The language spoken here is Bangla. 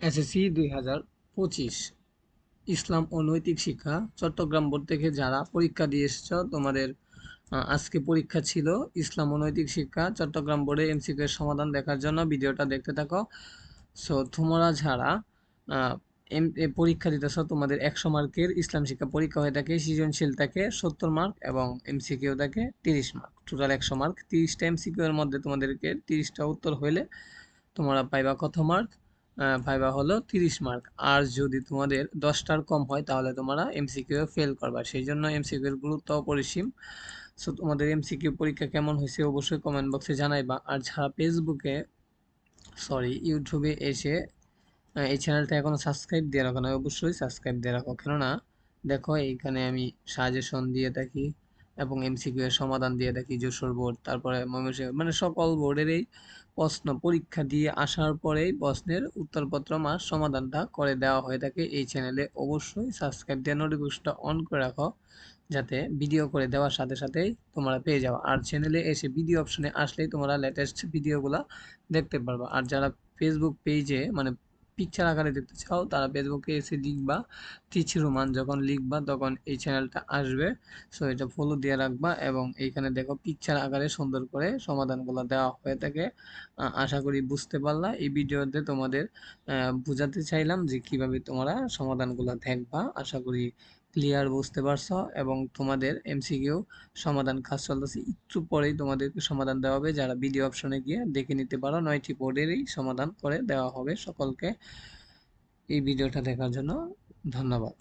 এসএসসি দুই হাজার পঁচিশ। ইসলাম ও নৈতিক শিক্ষা, চট্টগ্রাম বোর্ড থেকে যারা পরীক্ষা দিয়ে এসেছ, তোমাদের আজকে পরীক্ষা ছিল ইসলাম ও নৈতিক শিক্ষা, চট্টগ্রাম বোর্ডে এমসিকিউ এর সমাধান দেখার জন্য ভিডিওটা দেখতে থাকো। সো, তোমরা যারা এম পরীক্ষা দিতেছ, তোমাদের একশো মার্কের ইসলাম শিক্ষা পরীক্ষা হয়ে থাকে, সৃজনশীল থাকে সত্তর মার্ক এবং এমসিকিউ থাকে তিরিশ মার্ক। টোটাল একশো মার্ক, তিরিশটা এমসিকিউ এর মধ্যে তোমাদেরকে তিরিশটা উত্তর হইলে তোমরা পাইবা কত মার্ক? ভাইবা হলো তিরিশ মার্ক আর যদি তোমাদের দশটার কম হয়, তাহলে তোমরা এমসিকিউ ফেল করবা। সেই জন্য এমসিকিউর গুরুত্ব অপরিসীম। সো তোমাদের এমসিকিউ পরীক্ষা কেমন হয়েছে অবশ্যই কমেন্ট বক্সে জানাইবা। আর যারা ফেসবুকে সরি ইউটিউবে এসে এই চ্যানেলটা এখনও সাবস্ক্রাইব দিয়ে রাখো না, অবশ্যই সাবস্ক্রাইব দিয়ে রাখো। কেননা, দেখো, এইখানে আমি সাজেশন দিয়ে থাকি। এবং এমসিকিউ এর সমাধান দিয়ে থাকি যশোর বোর্ড, তারপরে ময়মনসিংহ মানে সকল বোর্ডেরই প্রশ্ন পরীক্ষা দিয়ে আসার পরেই প্রশ্নের উত্তরপত্র মাস সমাধানটা করে দেওয়া হয়ে থাকে এই চ্যানেলে অবশ্যই সাবস্ক্রাইব দিয়ে নোটিফিকেশনটা অন করে রাখো, যাতে ভিডিও করে দেওয়ার সাথে সাথেই তোমরা পেয়ে যাও। আর চ্যানেলে এসে ভিডিও অপশনে আসলেই তোমরা লেটেস্ট ভিডিওগুলো দেখতে পারবা। আর যারা ফেসবুক পেজে মানে পিকচার আকারে দেখতে চাও, তারা ফেসবুকে এসে লিখবা তিচ রোমান যখন লিখবা তখন এই চ্যানেলটা আসবে। সো এটা ফলো দিয়ে রাখবা এবং এইখানে দেখো পিকচার আকারে সুন্দর করে সমাধানগুলো দেওয়া হয়ে থাকে। আশা করি বুঝতে পারলা। এই ভিডিওতে তোমাদের বোঝাতে চাইলাম যে কীভাবে তোমরা সমাধানগুলো দেখবা। আশা করি ক্লিয়ার বুঝতে পারছ এবং তোমাদের এমসিকিউ সমাধান কাজ চলতেছে। একটু পরেই তোমাদেরকে সমাধান দেওয়া হবে। যারা ভিডিও অপশনে গিয়ে দেখে নিতে পারো, নয়টি বোর্ডেরই সমাধান করে দেওয়া হবে সকলকে। এই ভিডিওটা দেখার জন্য ধন্যবাদ।